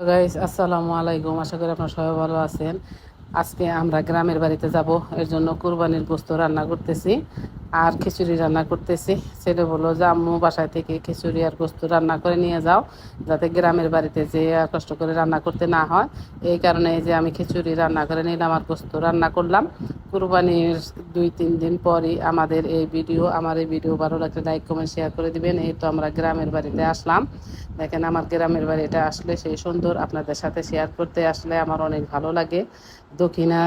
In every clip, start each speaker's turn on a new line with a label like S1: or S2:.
S1: Guys আসসালামু আলাইকুম আশা করি আপনারা সবাই ভালো আছেন। আজকে আমরা গ্রামের বাড়িতে যাব, এর জন্য কুরবানির গোস্ত রান্না করতেছি। আর খিচুড়ি রান্না করতেছি। ছেলে বলল, যে আম্মু বাসায় থেকে খিচুড়ি আর গোস্ত রান্না করে নিয়ে যাও, যাতে গ্রামের বাড়িতে যে আর কষ্ট করে রান্না করতে না হয়। এই কারণে যে আমি খিচুড়ি রান্না করে নিলাম আর গোস্ত রান্না করলাম। কুরবানির দুই, তিন দিন পরই আমাদের এই ভিডিও, আমার এই ভিডিও ভালো লাগলে লাইক, কমেন্ট, শেয়ার করে দিবেন। এই তো আমরা গ্রামের বাড়িতে আসলাম। দেখেন আমার গ্রামের বাড়িটা আসলে সেই সুন্দর। আপনাদের সাথে শেয়ার করতে আসলে আমার অনেক ভালো লাগে। দক্ষিণা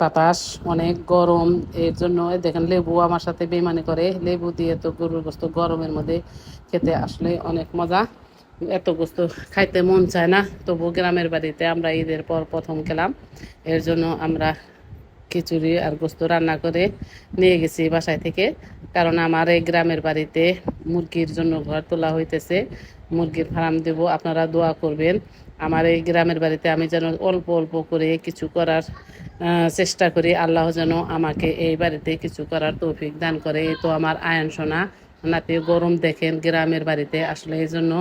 S1: বাতাস অনেক গরম। এর জন্য, দেখেন লেবু আমার সাথে বেমানি করে, লেবু দিয়ে তো গরুর গোস্ত গরমের মধ্যে খেতে আসলে অনেক মজা। এত গোস্ত খাইতে মন চায় না তবু গ্রামের বাড়িতে আমরা ঈদের পর প্রথম গেলাম এর জন্য আমরা খিচুড়ি আর গোস্ত রান্না করে নিয়ে গেছি বাসায় থেকে। কারণ আমার এই গ্রামের বাড়িতে মুরগির জন্য ঘর তোলা হইতেছে। মুরগির ফার্ম দেব, আপনারা দোয়া করবেন। আমার এই গ্রামের বাড়িতে আমি যেন অল্প অল্প করে কিছু করার চেষ্টা করি। আল্লাহ যেন আমাকে এই বাড়িতে কিছু করার তৌফিক দান করে। এই তো আমার আয়ন সোনা। নাতে গরম দেখেন গ্রামের বাড়িতে। আসলে এই জন্য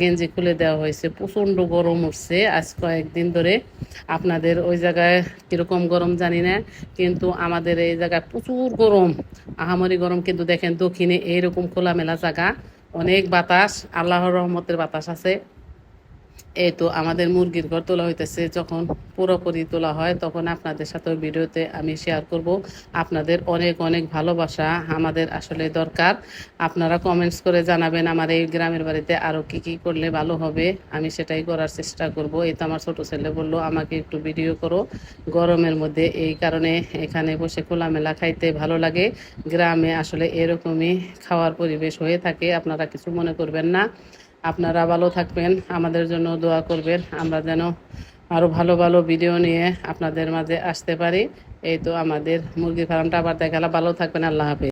S1: গেঞ্জি খুলে দেওয়া হয়েছে। প্রচণ্ড গরম উঠছে। আজ কয়েকদিন ধরে আপনাদের ওই জায়গায় কীরকম গরম জানি না, কিন্তু আমাদের এই জায়গায় প্রচুর গরম। আহামরি গরম, কিন্তু দেখেন দক্ষিণে এইরকম খোলামেলা জায়গা। অনেক বাতাস, আল্লাহর রহমতের বাতাস আছে। এই তো আমাদের মুরগির ঘর তোলা হইতেছে। যখন পুরোপুরি তোলা হয়, তখন আপনাদের সাথে ভিডিওতে আমি শেয়ার করব। আপনাদের অনেক অনেক ভালোবাসা আমাদের আসলে দরকার। আপনারা কমেন্টস করে জানাবেন আমার এই গ্রামের বাড়িতে আরও কি কি করলে ভালো হবে। আমি সেটাই করার চেষ্টা করব। এই তো আমার ছোট ছেলে বলল, আমাকে একটু ভিডিও করো। গরমের মধ্যে এই কারণে এখানে বসে খোলামেলা খাইতে ভালো লাগে। গ্রামে আসলে এরকমই খাওয়ার পরিবেশ হয়ে থাকে। আপনারা কিছু মনে করবেন না। আপনারা ভালো থাকবেন, আমাদের জন্য দোয়া করবেন। আমরা যেন আরও ভালো ভালো ভিডিও নিয়ে আপনাদের মাঝে আসতে পারি। এই তো আমাদের মুরগি ফার্মটা আবার দেখালা ভালো থাকবেন, আল্লাহ হাফেজ।